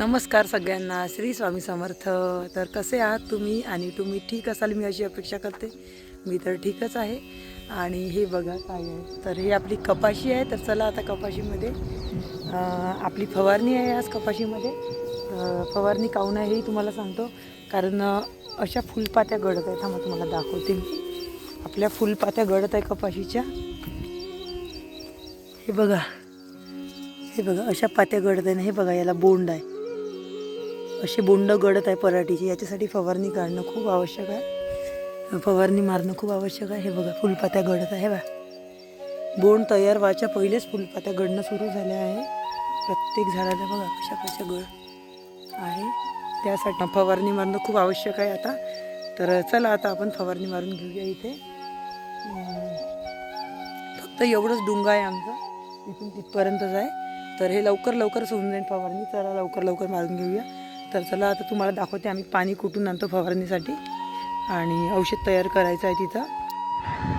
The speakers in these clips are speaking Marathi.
नमस्कार सगळ्यांना श्री स्वामी समर्थ. तर कसे आहात तुम्ही? आणि तुम्ही ठीक असाल? मी अशी अपेक्षा करते. मी तर ठीकच आहे. आणि हे बघा काय आहे. तर हे आपली कपाशी आहे. तर चला आता कपाशीमध्ये आपली फवारणी आहे आज कपाशीमध्ये. फवारणी काऊन आहे हे तुम्हाला सांगतो. कारण अशा फुलपात्या गळत आहेत. थांबा तुम्हाला दाखवते मी. आपल्या फुलपात्या गळत आहे कपाशीच्या. हे बघा. हे बघा अशा पात्या गळत आहे ना हे बघा याला बोंड आहे. असे बोंड गडत आहे पराठीची. याच्यासाठी फवारणी काढणं खूप आवश्यक आहे. फवारणी मारणं खूप आवश्यक आहे. हे बघा फुलपात्या गडत आहे बा बोंड तयार व्हायच्या पहिलेच फुलपात्या गडणं सुरू झाल्या आहे. प्रत्येक झाडाला बघा कशा कशा गळ आहे. त्यासाठी फवारणी मारणं खूप आवश्यक आहे आता. तर चला आता आपण फवारणी मारून घेऊया इथे. फक्त एवढंच डुंगा आहे आमचं. इथून तिथपर्यंतच आहे. तर हे लवकर लवकरच होऊन जाईल फवारणी. चला लवकर लवकर मारून घेऊया. तर चला आता तुम्हाला दाखवते आम्ही पाणी कुठून आणतो फवारणीसाठी. आणि औषध तयार करायचं आहे तिथं.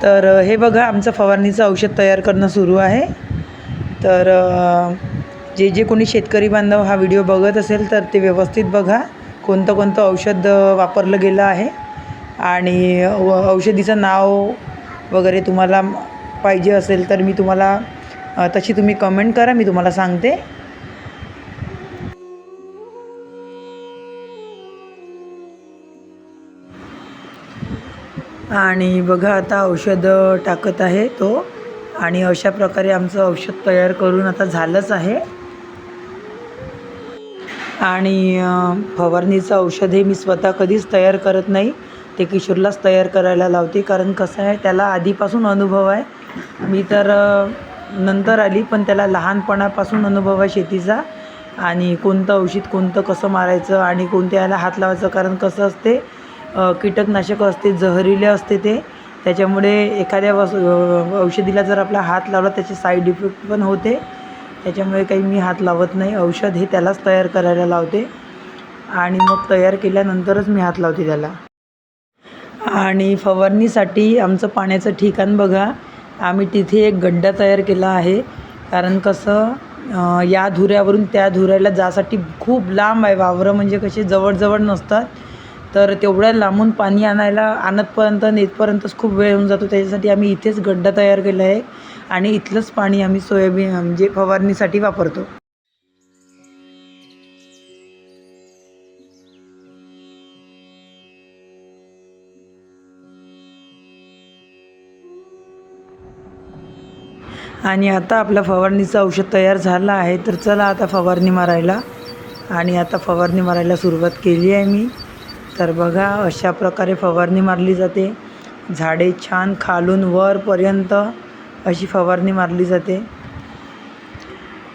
तर हे बघा आमचं फवारणीचं औषध तयार करणं सुरू आहे. तर जे जे कोणी शेतकरी बांधव हा व्हिडिओ बघत असेल तर ते व्यवस्थित बघा कोणतं कोणतं औषध वापरलं गेलं आहे. आणि व औषधीचं नाव वगैरे तुम्हाला पाहिजे असेल तर मी तुम्हाला तशी तुम्ही कमेंट करा मी तुम्हाला सांगते. आणि बघा आता औषध टाकत आहे तो. आणि अशा प्रकारे आमचं औषध तयार करून आता झालंच आहे. आणि फवारणीचं औषध हे मी स्वतः कधीच तयार करत नाही. ते किशोरलाच तयार करायला लावते. कारण कसं आहे त्याला आधीपासून अनुभव आहे. मी तर नंतर आली पण त्याला लहानपणापासून अनुभव आहे शेतीचा. आणि कोणतं औषध कोणतं कसं मारायचं आणि कोणत्या याला हात लावायचं कारण कसं असते कीटकनाशक असते जहरीले असते ते. त्याच्यामुळे एखाद्या वस औषधीला जर आपला हात लावला त्याचे साईड इफेक्ट पण होते. त्याच्यामुळे काही मी हात लावत नाही. औषध हे त्यालाच तयार करायला लावते. आणि मग तयार केल्यानंतरच मी हात लावते त्याला. आणि फवारणीसाठी आमचं पाण्याचं ठिकाण बघा. आम्ही तिथे एक गड्डा तयार केला आहे. कारण कसं या धुऱ्यावरून त्या धुऱ्याला जासाठी खूप लांब आहे. वावरं म्हणजे कसे जवळजवळ नसतात. तर तेवढ्या लांबून पाणी आणायला आणतपर्यंत नेतपर्यंतच खूप वेळ होऊन जातो. त्याच्यासाठी आम्ही इथेच गड्डा तयार केला आहे आणि इथलंच पाणी आम्ही सोयाबीन म्हणजे फवारणीसाठी वापरतो. आणि आता आपला फवारणीचं औषध तयार झालं आहे. तर चला आता फवारणी मारायला. आणि आता फवारणी मारायला सुरुवात केली आहे मी. तर बघा अशा प्रकारे फवारणी मारली जाते. झाडे छान खालून वरपर्यंत अशी फवारणी मारली जाते.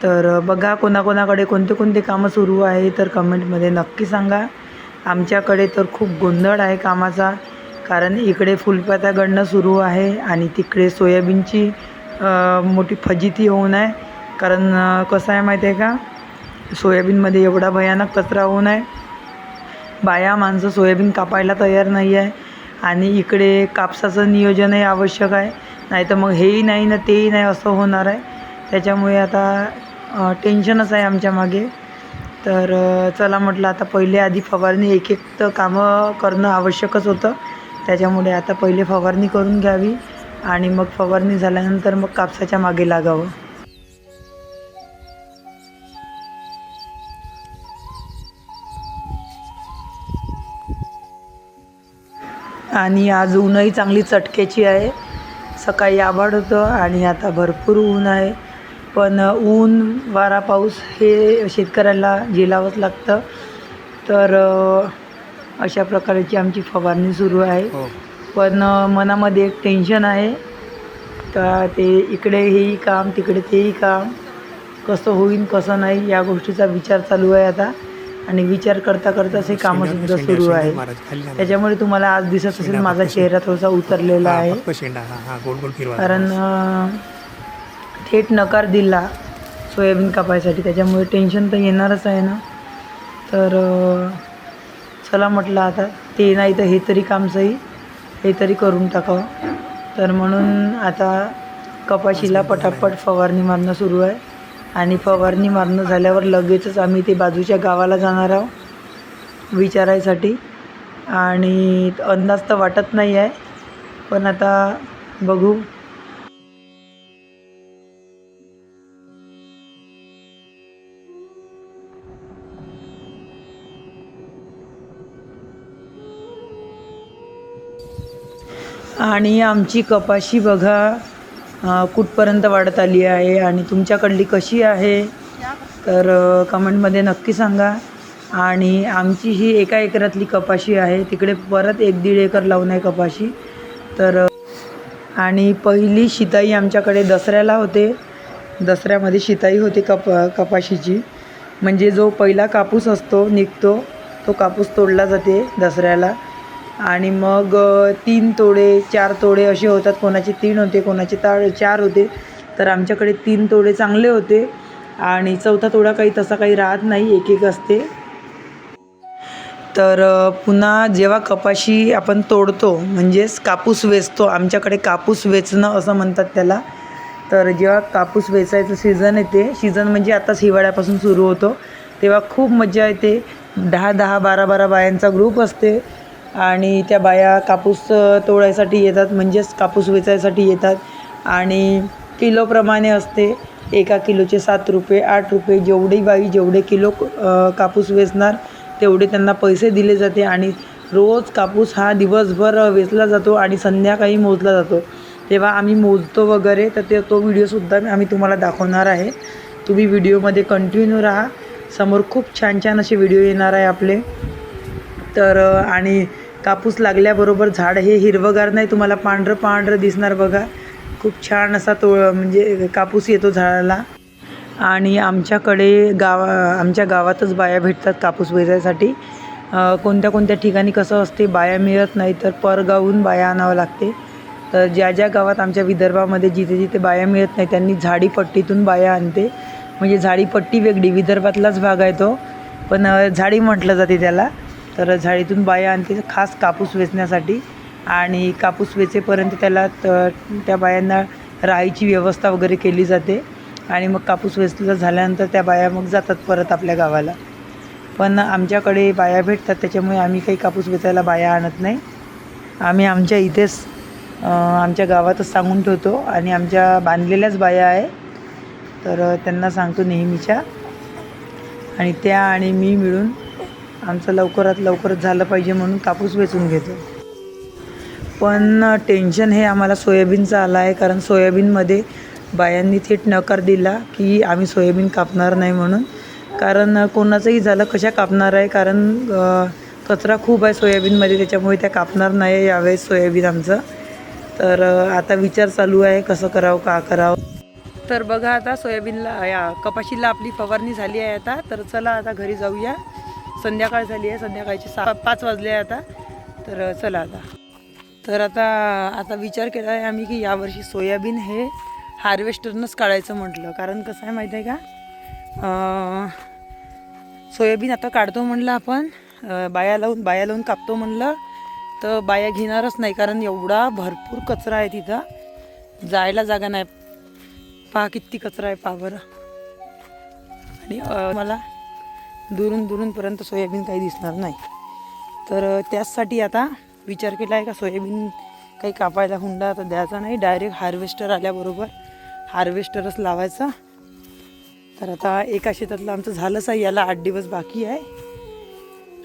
तर बघा कोणाकोणाकडे कोणते कोणते कामं सुरू आहे तर कमेंटमध्ये नक्की सांगा. आमच्याकडे तर खूप गोंधळ आहे कामाचा कारण इकडे फुलपात्या गणणं सुरू आहे आणि तिकडे सोयाबीनची मोठी फजिती होऊन आहे. कारण कसं आहे माहिती आहे का? सोयाबीनमध्ये एवढा भयानक कचरा होऊन आहे. बाया माणसं सोयाबीन कापायला तयार नाही आहे आणि इकडे कापसाचं नियोजनही आवश्यक आहे. नाही तर मग हेही नाही ना तेही नाही असं होणार आहे. त्याच्यामुळे आता टेन्शनच आहे आमच्या मागे. तर चला म्हटलं आता पहिले आधी फवारणी एक एक तर कामं करणं आवश्यकच होतं. त्याच्यामुळे आता पहिले फवारणी करून घ्यावी आणि मग फवारणी झाल्यानंतर मग कापसाच्या मागे लागावं. आणि आज ऊनही चांगली चटक्याची आहे. सकाळी आभाळ होतं आणि आता भरपूर ऊन आहे. पण ऊन वारा पाऊस हे शेतकऱ्याला झेलावंच लागतं. तर अशा प्रकारची आमची फवारणी सुरू आहे. पण अ, मनामध्ये एक टेन्शन आहे. का ते इकडे हेही काम तिकडे तेही काम. कसं होईन कसं नाही या गोष्टीचा विचार चालू आहे आता. आणि विचार करता करताच हे कामं सुद्धा सुरू आहे त्याच्यामुळे तुम्हाला आज दिसत असेल माझा चेहरा थोडासा उतरलेला आहे. कारण थेट नकार दिला सोयाबीन कापायसाठी. त्याच्यामुळे टेन्शन तर येणारच आहे ना. तर चला म्हटलं आता ते नाही तर हे तरी काम सही. हे तरी करून टाकावं. तर म्हणून आता कपाशीला पटापट फवारणी मारणं सुरू आहे. आणि फवारणी मारणं झाल्यावर लगेचच आम्ही ते बाजूच्या गावाला जाणार आहोत विचारायसाठी. आणि अंदाज तर वाटत नाही आहे पण आता बघू. आणि आमची कपाशी बघा. कुठपर्यंत वाढत आली आहे आणि तुमच्याकडली कशी आहे? तर कमेंटमध्ये नक्की सांगा. आणि आमची ही एका एकरातली कपाशी आहे. तिकडे परत एक दीड एकर लावून आहे कपाशी. तर आणि पहिली शिताई आमच्याकडे दसऱ्याला होते. दसऱ्यामध्ये शिताई होते कप कपाशीची. म्हणजे जो पहिला कापूस असतो निघतो तो कापूस तोडला जाते दसऱ्याला. आणि मग तीन तोडे चार तोडे असे होतात. कोणाचे तीन होते कोणाचे ताळ चार होते. तर आमच्याकडे तीन तोडे चांगले होते. आणि चौथा तोडा काही तसा काही राहत नाही एक एक असते. तर पुन्हा जेव्हा कपाशी आपण तोडतो म्हणजेच कापूस वेचतो आमच्याकडे कापूस वेचणं असं म्हणतात त्याला. तर जेव्हा कापूस वेचायचं सीझन येते सीझन म्हणजे आताच हिवाळ्यापासून सुरू होतो. तेव्हा खूप मजा येते. दहा दहा बारा बारा बायांचा ग्रुप असते. आणि त्या बाया कापूस तोडायसाठी येतात म्हणजेच कापूस वेचायसाठी येतात. आणि किलोप्रमाणे असते. एका किलोचे सात रुपये आठ रुपये जेवढी बाई जेवढे किलो कापूस वेचणार तेवढे त्यांना पैसे दिले जाते. आणि रोज कापूस हा दिवसभर वेचला जातो आणि संध्याकाळी मोजला जातो. तेव्हा आम्ही मोजतो वगैरे तर ते तो व्हिडिओसुद्धा आम्ही तुम्हाला दाखवणार आहे. तुम्ही व्हिडिओमध्ये कंटिन्यू राहा. समोर खूप छान छान असे व्हिडिओ येणार आहे आपले. तर आणि कापूस लागल्याबरोबर झाड हे हिरवंगार नाही तुम्हाला पांढरं पांढरं दिसणार बघा. खूप छान असा तो म्हणजे कापूस येतो झाडाला. आणि आमच्याकडे गावा आमच्या गावातच बाया भेटतात कापूस वेचायसाठी. कोणत्या कोणत्या ठिकाणी कसं असते बाया मिळत नाही तर परगावून बाया आणावं लागते. तर ज्या ज्या गावात आमच्या विदर्भामध्ये जिथे जिथे बाया मिळत नाही त्यांनी झाडीपट्टीतून बाया आणते. म्हणजे झाडीपट्टी वेगळी विदर्भातलाच भाग आहे तो. पण झाडी म्हटलं जाते त्याला. तर झाडीतून बाया आणते खास कापूस वेचण्यासाठी. आणि कापूस वेचेपर्यंत त्याला त- त्या बायांना राहायची व्यवस्था वगैरे केली जाते. आणि मग कापूस वेचला झाल्यानंतर त्या बाया मग जातात परत आपल्या गावाला. पण आमच्याकडे बाया भेटतात त्याच्यामुळे आम्ही काही कापूस वेचायला बाया आणत नाही. आम्ही आमच्या इथेच आमच्या गावातच सांगून ठेवतो. आणि आमच्या बांधलेल्याच बाया आहे. तर त्यांना सांगतो नेहमीच्या. आणि त्या आणि मी मिळून आमचं लवकरात लवकरच झालं पाहिजे म्हणून कापूस वेचून घेतो. पण टेन्शन हे आम्हाला सोयाबीनचं आलं आहे कारण सोयाबीनमध्ये बायांनी थेट नकार दिला की आम्ही सोयाबीन कापणार नाही म्हणून. कारण कोणाचंही झालं कशा कापणार आहे? कारण कचरा खूप आहे सोयाबीनमध्ये त्याच्यामुळे त्या कापणार नाही यावेळेस सोयाबीन आमचं. तर आता विचार चालू आहे कसं करावं का करावं. तर बघा आता सोयाबीनला या कपाशीला आपली फवारणी झाली आहे आता. तर चला आता घरी जाऊया. संध्याकाळ झाली आहे संध्याकाळची सा पाच वाजले आहे आता. तर चला आता. तर आता आता विचार केला आहे आम्ही की यावर्षी सोयाबीन हे हार्वेस्टरनंच काढायचं म्हटलं. कारण कसं आहे माहिती आहे का? सोयाबीन आता काढतो म्हणलं आपण. बाया लावून बाया लावून कापतो म्हणलं. तर बाया घेणारच नाही कारण एवढा भरपूर कचरा आहे तिथं. जायला जागा नाही. पहा किती कचरा आहे पहा बरं. आणि मला दुरून दुरूनपर्यंत सोयाबीन काही दिसणार नाही. तर त्याचसाठी आता विचार केला आहे का सोयाबीन काही कापायला हुंडा तर द्यायचा नाही. डायरेक्ट हार्वेस्टर आल्याबरोबर हार्वेस्टरच लावायचा. तर आता एका शेतातलं आमचं झालंच आहे. याला आठ दिवस बाकी आहे.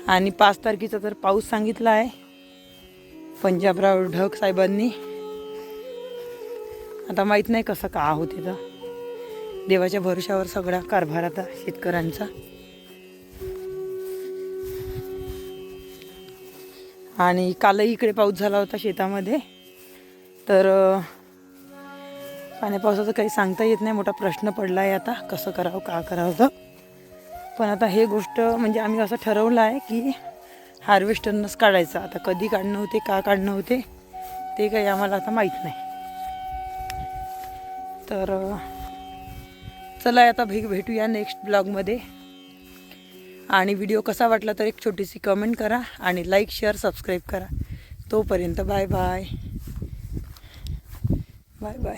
आणि पाच तारखेचा तर पाऊस सांगितला आहे. पंजाबराव ढग साहेबांनी. आता माहीत नाही कसं का होते तर. देवाच्या भरोशावर सगळा कारभार आता शेतकऱ्यांचा. आणि कालही इकडे पाऊस झाला होता शेतामध्ये. तर पाण्या पावसाचं काही सांगता येत नाही. मोठा प्रश्न पडला आहे आता कसं करावं का करावं तर पण आता हे गोष्ट म्हणजे आम्ही असं ठरवलं आहे की हार्वेस्टरनंच काढायचं. आता कधी काढणं होते का काढणं होते ते काही आम्हाला आता माहीत नाही. तर चला आता भेट भेटूया नेक्स्ट ब्लॉगमध्ये आणि व्हिडिओ कसा वाटला तर एक छोटीशी कमेंट करा आणि लाईक शेअर सबस्क्राईब करा. तोपर्यंत बाय बाय बाय बाय